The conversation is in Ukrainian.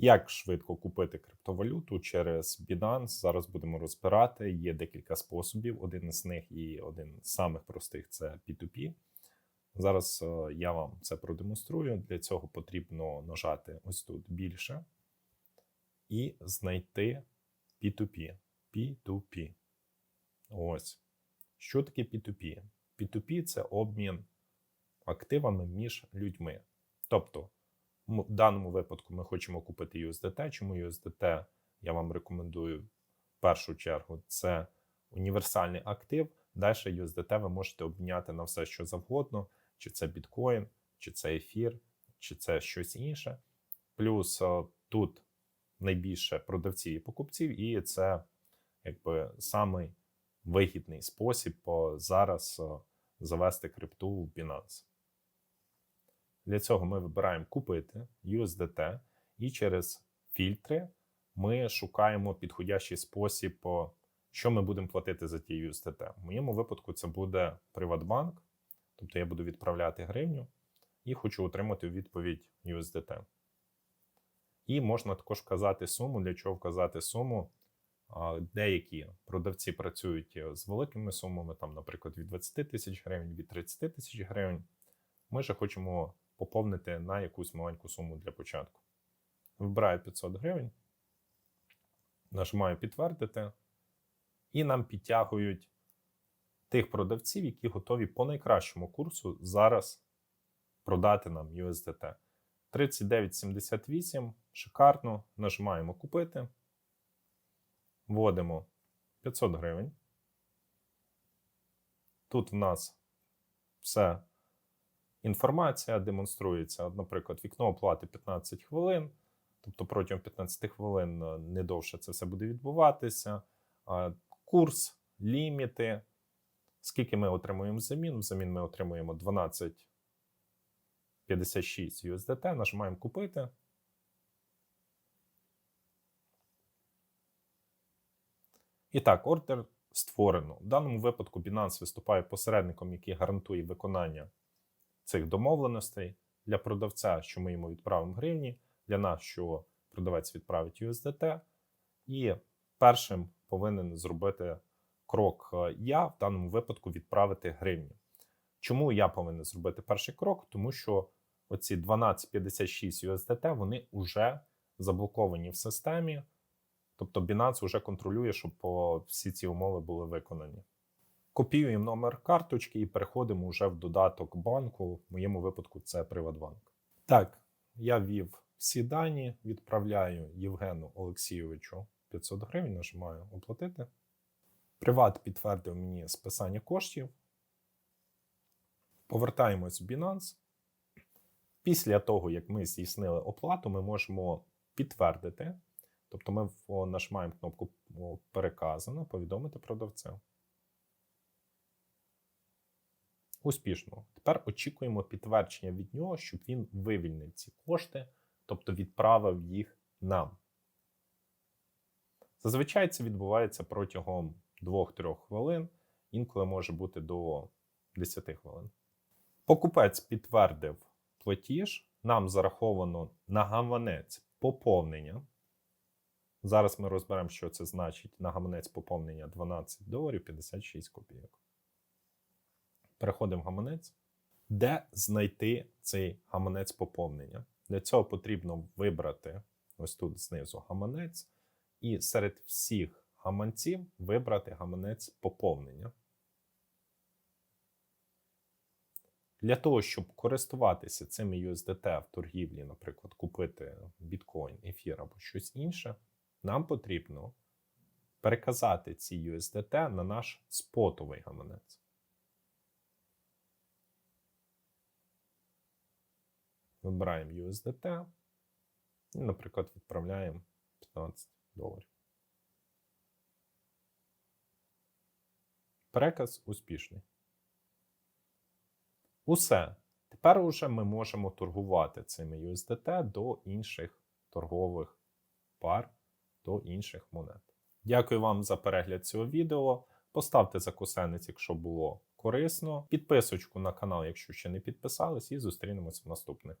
Як швидко купити криптовалюту через Binance? Зараз будемо розбирати. Є декілька способів. Один з них і один з самих простих це P2P. Зараз е, я вам це продемонструю. Для цього потрібно нажати ось тут більше і знайти P2P. P2P. Ось. Що таке P2P? P2P це обмін активами між людьми. Тобто, в даному випадку ми хочемо купити USDT. Чому USDT я вам рекомендую в першу чергу? Це універсальний актив. Далі USDT ви можете обміняти на все, що завгодно, чи це біткоін, чи це ефір, чи це щось інше. Плюс е, тут найбільше продавців і покупців, і це якби самий вигідний спосіб е, зараз е, завести крипту в Binance. Для цього ми вибираємо купити USDT, і через фільтри ми шукаємо підходящий спосіб, що ми будемо платити за ті USDT. В моєму випадку це буде Приватбанк, тобто я буду відправляти гривню і хочу отримати відповідь USDT. І можна також вказати суму. Для чого вказати суму? Деякі продавці працюють е, з великими сумами, там, наприклад, від 20 тисяч гривень, від 30 тисяч гривень. Ми же хочемо поповнити на якусь маленьку суму для початку. Вибираю 500 гривень, нажимаю підтвердити, і нам підтягують тих продавців, які готові по найкращому курсу зараз продати нам USDT. 39,78. Шикарно. Нажимаємо купити. Вводимо 500 гривень. Тут в нас все інформація демонструється. Наприклад, вікно оплати 15 хвилин. Тобто протягом 15 хвилин е, не довше це все буде відбуватися. Курс, ліміти. Скільки ми отримуємо взамін? Взамін ми отримуємо 12,56 USDT. Нажимаємо купити. І так, ордер створено. В даному випадку Binance виступає посередником, який гарантує виконання цих домовленостей для продавця, що ми йому відправимо гривні, для нас, що продавець відправить USDT. І першим повинен зробити крок е, я, в даному випадку відправити гривні. Чому я повинен зробити перший крок? Тому що оці 12,56 USDT вони вже заблоковані в системі. Тобто Binance вже контролює, щоб всі ці умови були виконані. Копіюємо номер карточки і переходимо вже в додаток банку. В моєму випадку це Приватбанк. Так, я ввів всі дані, відправляю Євгену Олексійовичу 500 гривень, нажимаю оплатити. Приват підтвердив мені списання коштів. Повертаємось в Binance. Після того, як ми здійснили оплату, ми можемо підтвердити. Тобто ми нажимаємо кнопку Переказано, повідомити продавця. Успішно. Тепер очікуємо підтвердження від нього, щоб він вивільнив ці кошти, тобто відправив їх нам. Зазвичай це відбувається протягом 2-3 хвилин, інколи може бути до 10 хвилин. Покупець підтвердив платіж, нам зараховано на гаманець поповнення. Зараз ми розберемо, що це значить на гаманець поповнення 12 доларів 56 копійок. Переходимо в гаманець. Де знайти цей гаманець поповнення? Для цього потрібно вибрати ось тут знизу гаманець, і серед всіх гаманців вибрати гаманець поповнення. Для того, щоб користуватися цими USDT в торгівлі, наприклад, купити біткоін, ефір або щось інше, нам потрібно переказати ці USDT на наш спотовий гаманець. Вибираємо USDT і, наприклад, відправляємо 15 доларів. Переказ успішний. Усе. Тепер уже ми можемо торгувати цими USDT до інших торгових пар, до інших монет. Дякую вам за перегляд цього відео. Поставте закусенець, якщо було корисно. Підписочку на канал, якщо ще не підписались, і зустрінемось в наступних.